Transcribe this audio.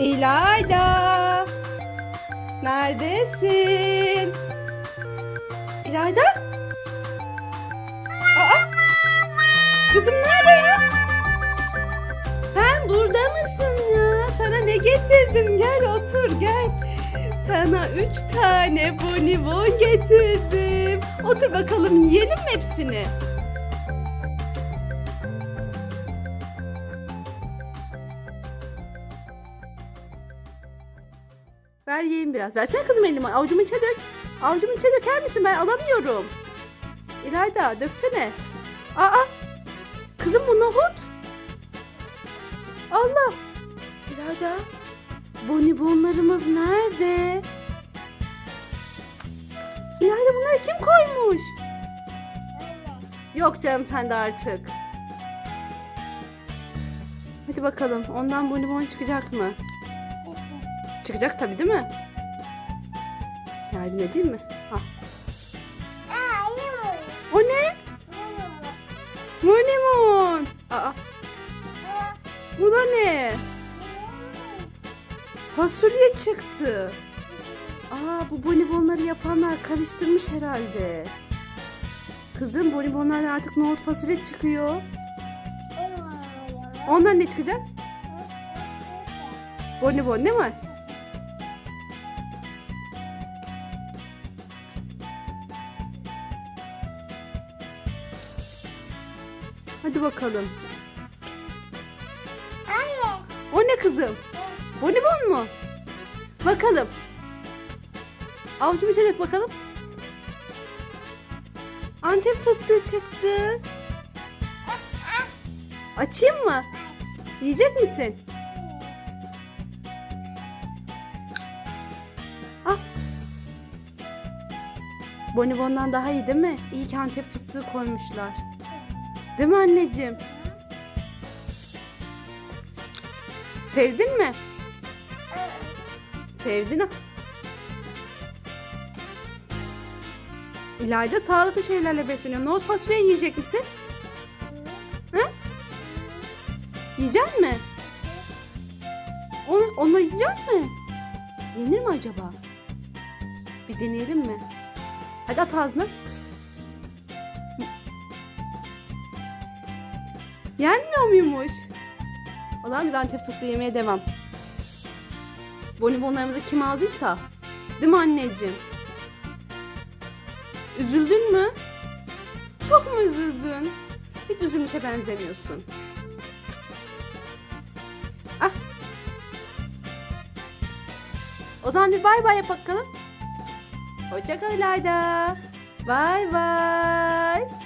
İlayda. Neredesin? İlayda? Aa! Kızım nerede ya? Sen burada mısın ya? Sana ne getirdim? Gel otur gel. Sana üç tane bonibon getirdim. Otur bakalım yiyelim mi hepsini? Ver yiyeyim biraz. Versene kızım elimi. Avucumun içine dök. Avucumun içine döker misin? Ben alamıyorum. İlayda döksene. Aa! Kızım bu nohut. Allah! İlayda. Bonibonlarımız nerede? İlayda bunları kim koymuş? Yok canım sen de artık. Hadi bakalım ondan bonibon çıkacak mı? Çıkacak tabii değil mi? Yardım edeyim mi? Ah. O ne? Bonibon. Aa, bu da ne? Fasulye çıktı. Aa bu bonibonları yapanlar karıştırmış herhalde. Kızım bonibonlardan artık nohut fasulye çıkıyor. Ondan ne çıkacak? Bonibon değil mi? Hadi bakalım. O ne kızım? Bonibon mu? Bakalım. Avucumu içecek bakalım. Antep fıstığı çıktı. Açayım mı? Yiyecek misin? Al. Bonibondan daha iyi değil mi? İyi ki Antep fıstığı koymuşlar. Değil mi anneciğim? Sevdin mi? Sevdin? İlayda sağlıklı şeylerle besleniyor. Nohut fasulye yiyecek misin? Hı? Yiyecek mi? Onu, onunla yiyecek mi? Yenir mi acaba? Bir deneyelim mi? Hadi at ağzına. Yenmiyor muymuş? O zaman biz antep fıstığı yemeye devam. Bonibonlarımızı kim aldıysa. Değil mi anneciğim? Üzüldün mü? Çok mu üzüldün? Hiç üzülmüşe benzemiyorsun. Ah. O zaman bir bay bay yap bakalım. Hoşça kal İlayda. Bay bay.